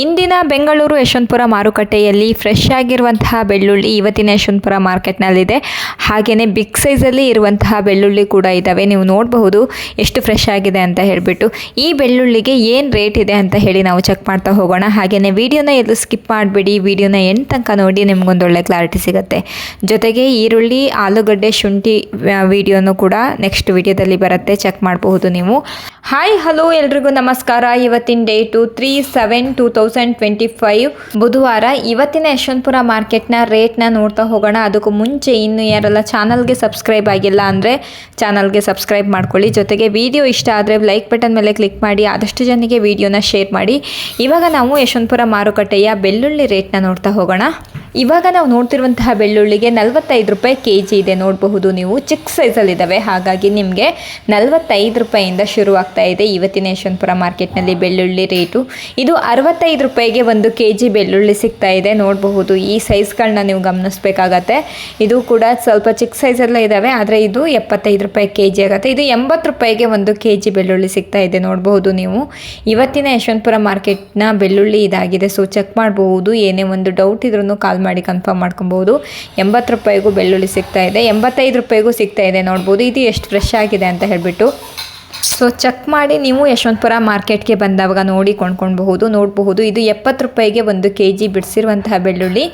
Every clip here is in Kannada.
ಇಂದಿನ ಬೆಂಗಳೂರು ಯಶವಂತಪುರ ಮಾರುಕಟ್ಟೆಯಲ್ಲಿ ಫ್ರೆಶ್ ಆಗಿರುವಂತಹ ಬೆಳ್ಳುಳ್ಳಿ ಇವತ್ತಿನ ಯಶವಂತಪುರ ಮಾರ್ಕೆಟ್ನಲ್ಲಿದೆ. ಹಾಗೆಯೇ ಬಿಗ್ ಸೈಜಲ್ಲಿ ಇರುವಂತಹ ಬೆಳ್ಳುಳ್ಳಿ ಕೂಡ ಇದ್ದಾವೆ ನೀವು ನೋಡಬಹುದು ಎಷ್ಟು ಫ್ರೆಶ್ ಆಗಿದೆ ಅಂತ ಹೇಳಿಬಿಟ್ಟು. ಈ ಬೆಳ್ಳುಳ್ಳಿಗೆ ಏನು ರೇಟ್ ಇದೆ ಅಂತ ಹೇಳಿ ನಾವು ಚೆಕ್ ಮಾಡ್ತಾ ಹೋಗೋಣ. ಹಾಗೆಯೇ ವಿಡಿಯೋನ ಎಲ್ಲೂ ಸ್ಕಿಪ್ ಮಾಡಿಬಿಡಿ. ವಿಡಿಯೋನ ಎಂಡ್ ತನಕ ನೋಡಿ ನಿಮಗೊಂದೊಳ್ಳೆ ಕ್ಲಾರಿಟಿ ಸಿಗುತ್ತೆ. ಜೊತೆಗೆ ಈರುಳ್ಳಿ, ಆಲೂಗಡ್ಡೆ, ಶುಂಠಿ ವಿಡಿಯೋನೂ ಕೂಡ ನೆಕ್ಸ್ಟ್ ವಿಡಿಯೋದಲ್ಲಿ ಬರುತ್ತೆ. ಚೆಕ್ ಮಾಡಬಹುದು ನೀವು. ಹಾಯ್ ಹಲೋ ಎಲ್ರಿಗೂ ನಮಸ್ಕಾರ. ಇವತ್ತಿನ date three seven two twenty five ಬುಧವಾರ ಇವತ್ತಿನ ಯಶವಂತಪುರ ಮಾರ್ಕೆಟ್ನ ರೇಟ್ನ ನೋಡ್ತಾ ಹೋಗೋಣ. ಅದಕ್ಕೂ ಮುಂಚೆ ಇನ್ನು ಯಾರೆಲ್ಲ ಚಾನಲ್ಗೆ ಸಬ್ಸ್ಕ್ರೈಬ್ ಆಗಿಲ್ಲ ಅಂದರೆ ಚಾನಲ್ಗೆ ಸಬ್ಸ್ಕ್ರೈಬ್ ಮಾಡ್ಕೊಳ್ಳಿ. ಜೊತೆಗೆ ವಿಡಿಯೋ ಇಷ್ಟ ಆದರೆ ಲೈಕ್ ಬಟನ್ ಮೇಲೆ ಕ್ಲಿಕ್ ಮಾಡಿ, ಆದಷ್ಟು ಜನಕ್ಕೆ ವಿಡಿಯೋನ ಶೇರ್ ಮಾಡಿ. ಇವಾಗ ನಾವು ಯಶವಂತಪುರ ಮಾರುಕಟ್ಟೆಯ ಬೆಳ್ಳುಳ್ಳಿ ರೇಟ್ನ ನೋಡ್ತಾ ಹೋಗೋಣ. ಇವಾಗ ನಾವು ನೋಡ್ತಿರುವಂತಹ ಬೆಳ್ಳುಳ್ಳಿಗೆ ನಲವತ್ತೈದು ರೂಪಾಯಿ ಕೆ ಜಿ ಇದೆ. ನೋಡಬಹುದು ನೀವು. ಚಿಕ್ಕ ಸೈಜಲ್ಲಿದ್ದಾವೆ. ಹಾಗಾಗಿ ನಿಮಗೆ ನಲವತ್ತೈದು ರೂಪಾಯಿಂದ ಶುರು ಇದೆ ಇವತ್ತಿನ ಯಶವಂತಪುರ ಮಾರ್ಕೆಟ್ನಲ್ಲಿ ಬೆಳ್ಳುಳ್ಳಿ ರೇಟು. ಇದು ಅರವತ್ತೈದು ರೂಪಾಯಿಗೆ ಒಂದು ಕೆ ಜಿ ಬೆಳ್ಳುಳ್ಳಿ ಸಿಗ್ತಾ ಇದೆ. ನೋಡಬಹುದು ಈ ಸೈಜ್ಗಳನ್ನ ನೀವು ಗಮನಿಸಬೇಕಾಗತ್ತೆ. ಇದು ಕೂಡ ಸ್ವಲ್ಪ ಚಿಕ್ಕ ಸೈಜಲ್ಲೇ ಇದ್ದಾವೆ. ಆದರೆ ಇದು ಎಪ್ಪತ್ತೈದು ರೂಪಾಯಿ ಕೆ ಜಿ ಆಗುತ್ತೆ. ಇದು ಎಂಬತ್ತು ರೂಪಾಯಿಗೆ ಒಂದು ಕೆ ಜಿ ಬೆಳ್ಳುಳ್ಳಿ ಸಿಗ್ತಾ ಇದೆ. ನೋಡಬಹುದು ನೀವು. ಇವತ್ತಿನ ಯಶವಂತಪುರ ಮಾರ್ಕೆಟ್ನ ಬೆಳ್ಳುಳ್ಳಿ ಇದಾಗಿದೆ. ಸೊ, ಚೆಕ್ ಮಾಡಬಹುದು. ಏನೇ ಒಂದು ಡೌಟ್ ಇದ್ರೂ ಕಾಲ್ ಮಾಡಿ ಕನ್ಫರ್ಮ್ ಮಾಡ್ಕೊಬೋದು. ಎಂಬತ್ತು ರೂಪಾಯಿಗೂ ಬೆಳ್ಳುಳ್ಳಿ ಸಿಗ್ತಾ ಇದೆ. ಎಂಬತ್ತೈದು ರೂಪಾಯಿಗೂ ಸಿಗ್ತಾ ಇದೆ ನೋಡ್ಬೋದು. ಇದು ಎಷ್ಟು ಫ್ರೆಶ್ ಆಗಿದೆ ಅಂತ ಹೇಳಿಬಿಟ್ಟು. ಸೊ ಚೆಕ್ ಮಾಡಿ ನೀವು ಯಶವಂತಪುರ ಮಾರ್ಕೆಟ್ಗೆ ಬಂದಾಗ ನೋಡಿ ಕೊಂಡ್ಕೊಳ್ಬಹುದು, ನೋಡಬಹುದು. ಇದು ಎಪ್ಪತ್ತು ರೂಪಾಯಿಗೆ ಒಂದು ಕೆ ಜಿ ಬಿಡಿಸಿರುವಂತಹ ಬೆಳ್ಳುಳ್ಳಿ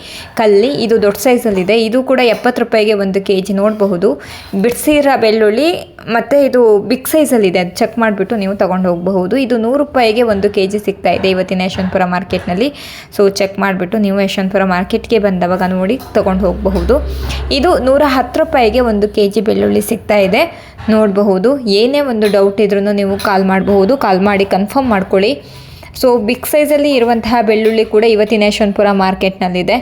ಕಲ್ಲಿ. ಇದು ದೊಡ್ಡ ಸೈಜಲ್ಲಿದೆ ಇದು ಕೂಡ ಎಪ್ಪತ್ತು ರೂಪಾಯಿಗೆ ಒಂದು ಕೆ ಜಿ ನೋಡಬಹುದು. ಬಿಡಿಸಿರೋ ಬೆಳ್ಳುಳ್ಳಿ ಮತ್ತು ಇದು ಬಿಗ್ ಸೈಜಲ್ಲಿದೆ ಅದು ಚೆಕ್ ಮಾಡಿಬಿಟ್ಟು ನೀವು ತೊಗೊಂಡು ಹೋಗಬಹುದು. ಇದು ನೂರು ರೂಪಾಯಿಗೆ ಒಂದು ಕೆ ಜಿ ಸಿಗ್ತಾ ಇದೆ ಇವತ್ತಿನ ಯಶವಂತಪುರ ಮಾರ್ಕೆಟ್ನಲ್ಲಿ. ಸೊ ಚೆಕ್ ಮಾಡಿಬಿಟ್ಟು ನೀವು ಯಶವಂತಪುರ ಮಾರ್ಕೆಟ್ಗೆ ಬಂದವಾಗ ನೋಡಿ ತೊಗೊಂಡು ಹೋಗಬಹುದು. ಇದು ನೂರ ಹತ್ತು ರೂಪಾಯಿಗೆ ಒಂದು ಕೆ ಜಿ ಬೆಳ್ಳುಳ್ಳಿ ಸಿಗ್ತಾ ಇದೆ. ನೋಡಬಹುದು. ಏನೇ ಒಂದು ಡೌಟ್ ಇದ್ರೂ ನೀವು ಕಾಲ್ ಮಾಡಬಹುದು. ಕಾಲ್ ಮಾಡಿ ಕನ್ಫರ್ಮ್ ಮಾಡ್ಕೊಳ್ಳಿ. ಸೊ ಬಿಗ್ ಸೈಜಲ್ಲಿ ಇರುವಂತಹ ಬೆಳ್ಳುಳ್ಳಿ ಕೂಡ ಇವತ್ತಿನ ಯಶವಂತಪುರ ಮಾರ್ಕೆಟ್ನಲ್ಲಿದೆ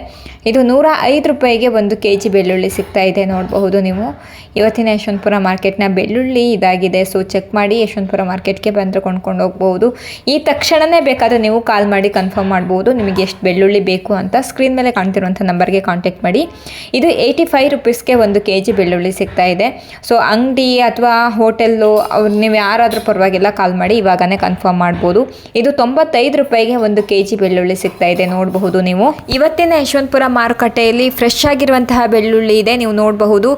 ಇದು ನೂರ ಐದು ರೂಪಾಯಿಗೆ ಒಂದು ಕೆ ಜಿ ಬೆಳ್ಳುಳ್ಳಿ ಸಿಗ್ತಾ ಇದೆ, ನೋಡಬಹುದು ನೀವು. ಇವತ್ತಿನ ಯಶವಂತಪುರ ಮಾರ್ಕೆಟ್ನ ಬೆಳ್ಳುಳ್ಳಿ ಇದಾಗಿದೆ, ಸೊ ಚೆಕ್ ಮಾಡಿ ಯಶವಂತಪುರ ಮಾರ್ಕೆಟ್ಗೆ ಬಂದರೆ ಕೊಂಡ್ಕೊಂಡು ಹೋಗ್ಬೋದು ಈ ತಕ್ಷಣವೇ ಬೇಕಾದರೆ ನೀವು ಕಾಲ್ ಮಾಡಿ ಕನ್ಫರ್ಮ್ ಮಾಡ್ಬೋದು ನಿಮಗೆ ಎಷ್ಟು ಬೆಳ್ಳುಳ್ಳಿ ಬೇಕು ಅಂತ. ಸ್ಕ್ರೀನ್ ಮೇಲೆ ಕಾಣ್ತಿರುವಂಥ ನಂಬರ್ಗೆ ಕಾಂಟ್ಯಾಕ್ಟ್ ಮಾಡಿ. ಇದು ಏಯ್ಟಿ ಫೈವ್ ರುಪೀಸ್ಗೆ ಒಂದು ಕೆ ಜಿ ಬೆಳ್ಳುಳ್ಳಿ ಸಿಗ್ತಾ ಇದೆ. ಸೊ ಅಂಗಡಿ ಅಥವಾ ಹೋಟೆಲ್ಲು, ಅವ್ರು ನೀವು ಯಾರಾದರೂ ಪರವಾಗಿಲ್ಲ, ಕಾಲ್ ಮಾಡಿ ಇವಾಗನೇ ಕನ್ಫರ್ಮ್ ಮಾಡ್ಬೋದು. ಇದು ತೊಂಬತ್ತೈದು ರೂಪಾಯಿಗೆ ಒಂದು ಕೆ ಜಿ ಬೆಳ್ಳುಳ್ಳಿ ಸಿಗ್ತಾ ಇದೆ, ನೋಡಬಹುದು ನೀವು. ಇವತ್ತಿನ ಯಶವಂತಪುರ ಮಾರುಕಟ್ಟೆಯಲ್ಲಿ ಫ್ರೆಶ್ ಆಗಿರುವಂತಹ ಬೆಳ್ಳುಳ್ಳಿ ಇದೆ, ನೀವು ನೋಡಬಹುದು.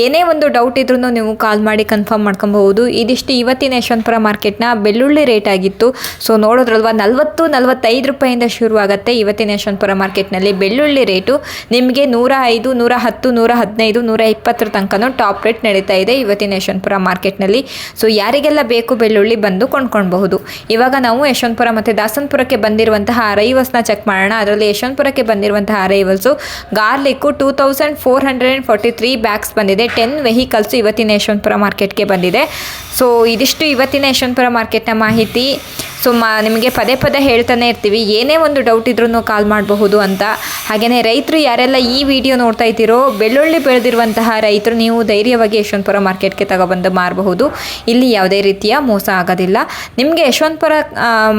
ಏನೇ ಒಂದು ಡೌಟ್ ಇದ್ರೂ ನೀವು ಕಾಲ್ ಮಾಡಿ ಕನ್ಫರ್ಮ್ ಮಾಡ್ಕೊಬಹುದು. ಇದಿಷ್ಟು ಇವತ್ತಿನ ಯಶವಂತಪುರ ಮಾರ್ಕೆಟ್ನ ಬೆಳ್ಳುಳ್ಳಿ ರೇಟ್ ಆಗಿತ್ತು. ಸೊ ನೋಡೋದ್ರಲ್ವ, ನಲ್ವತ್ತು, ನಲ್ವತ್ತೈದು ರೂಪಾಯಿಂದ ಶುರು ಆಗುತ್ತೆ ಇವತ್ತಿನ ಯಶವಂತಪುರ ಮಾರ್ಕೆಟ್ನಲ್ಲಿ ಬೆಳ್ಳುಳ್ಳಿ ರೇಟು ನಿಮಗೆ ನೂರ ಐದು, ನೂರ ಹತ್ತು, ನೂರ ಹದಿನೈದು, ನೂರ ಇಪ್ಪತ್ತರ ತನಕನೂ ಟಾಪ್ ರೇಟ್ ನಡೀತಾ ಇದೆ ಇವತ್ತಿನ ಯಶವಂತಪುರ ಮಾರ್ಕೆಟ್ನಲ್ಲಿ ಸೊ ಯಾರಿಗೆಲ್ಲ ಬೇಕು ಬೆಳ್ಳುಳ್ಳಿ ಬಂದು ಕೊಂಡ್ಕೊಳ್ಬಹುದು. ಇವಾಗ ನಾವು ಯಶವಂತಪುರ ಮತ್ತು ದಾಸನ್ಪುರಕ್ಕೆ ಬಂದಿರುವಂತಹ ಅರೈವಲ್ಸ್ನ ಚೆಕ್ ಮಾಡೋಣ. ಅದರಲ್ಲಿ ಯಶವಂತಪುರಕ್ಕೆ ಬಂದಿರುವಂತಹ arrivals garlic two thousand four hundred and forty three bags ಬಂದಿದೆ. ಟೆನ್ ವೆಹಿಕಲ್ಸು ಇವತ್ತಿನ ಯಶವಂತಪುರ ಮಾರ್ಕೆಟ್ಗೆ ಬಂದಿದೆ. ಸೊ ಇದಿಷ್ಟು ಇವತ್ತಿನ ಯಶವಂತಪುರ ಮಾರ್ಕೆಟ್ನ ಮಾಹಿತಿ. ಸೊ ಮಾ, ನಿಮಗೆ ಪದೇ ಪದೇ ಹೇಳ್ತಾನೆ ಇರ್ತೀವಿ. ಏನೇ ಒಂದು ಡೌಟ್ ಇದ್ರೂ ಕಾಲ್ ಮಾಡಬಹುದು ಅಂತ. ಹಾಗೆಯೇ ರೈತರು ಯಾರೆಲ್ಲ ಈ ವಿಡಿಯೋ ನೋಡ್ತಾ ಇದ್ದೀರೋ, ಬೆಳ್ಳುಳ್ಳಿ ಬೆಳೆದಿರುವಂತಹ ರೈತರು ನೀವು ಧೈರ್ಯವಾಗಿ ಯಶವಂತಪುರ ಮಾರ್ಕೆಟ್ಗೆ ತಗೊಬಂದು ಮಾರಬಹುದು. ಇಲ್ಲಿ ಯಾವುದೇ ರೀತಿಯ ಮೋಸ ಆಗೋದಿಲ್ಲ. ನಿಮಗೆ ಯಶವಂತಪುರ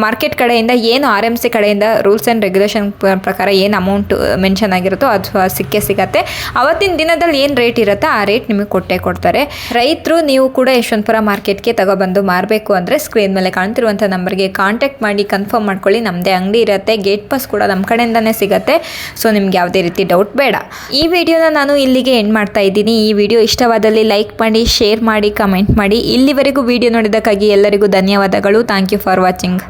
ಮಾರ್ಕೆಟ್ ಕಡೆಯಿಂದ ಏನು ಆರ್ ಎಂ ಸಿ ಕಡೆಯಿಂದ ರೂಲ್ಸ್ ಆ್ಯಂಡ್ ರೆಗ್ಯುಲೇಷನ್ ಪ್ರಕಾರ ಏನು ಅಮೌಂಟ್ ಮೆನ್ಷನ್ ಆಗಿರುತ್ತೋ ಅದು ಸಿಕ್ಕೇ ಸಿಗತ್ತೆ. ಅವತ್ತಿನ ದಿನದಲ್ಲಿ ಏನು ರೇಟ್ ಇರುತ್ತೋ ಆ ರೇಟ್ ನಿಮಗೆ ಕೊಟ್ಟೇ ಕೊಡ್ತಾರೆ. ರೈತರು ನೀವು ಕೂಡ ಯಶವಂತಪುರ ಮಾರ್ಕೆಟ್ಗೆ ತಗೊಬಂದು ಮಾರಬೇಕು ಅಂದರೆ ಸ್ಕ್ರೀನ್ ಮೇಲೆ ಕಾಣ್ತಿರುವಂಥ ನಂಬರ್ಗೆ ಕಾಂಟ್ಯಾಕ್ಟ್ ಮಾಡಿ ಕನ್ಫರ್ಮ್ ಮಾಡ್ಕೊಳ್ಳಿ. ನಮ್ಮದೇ ಅಂಗಡಿ ಇರುತ್ತೆ. ಗೇಟ್ ಪಾಸ್ ಕೂಡ ನಮ್ಮ ಕಡೆಯಿಂದನೇ ಸಿಗುತ್ತೆ. ಸೊ ನಿಮ್ಗೆ ಯಾವುದೇ ರೀತಿ ಡೌಟ್ ಬೇಡ. ಈ ವಿಡಿಯೋನ ನಾನು ಇಲ್ಲಿಗೆ ಎಂಡ್ ಮಾಡ್ತಾ ಇದ್ದೀನಿ. ಈ ವಿಡಿಯೋ ಇಷ್ಟವಾದಲ್ಲಿ ಲೈಕ್ ಮಾಡಿ ಶೇರ್ ಮಾಡಿ ಕಮೆಂಟ್ ಮಾಡಿ. ಇಲ್ಲಿವರೆಗೂ ವಿಡಿಯೋ ನೋಡಿದ್ದಕ್ಕಾಗಿ ಎಲ್ಲರಿಗೂ ಧನ್ಯವಾದಗಳು. Thank you for watching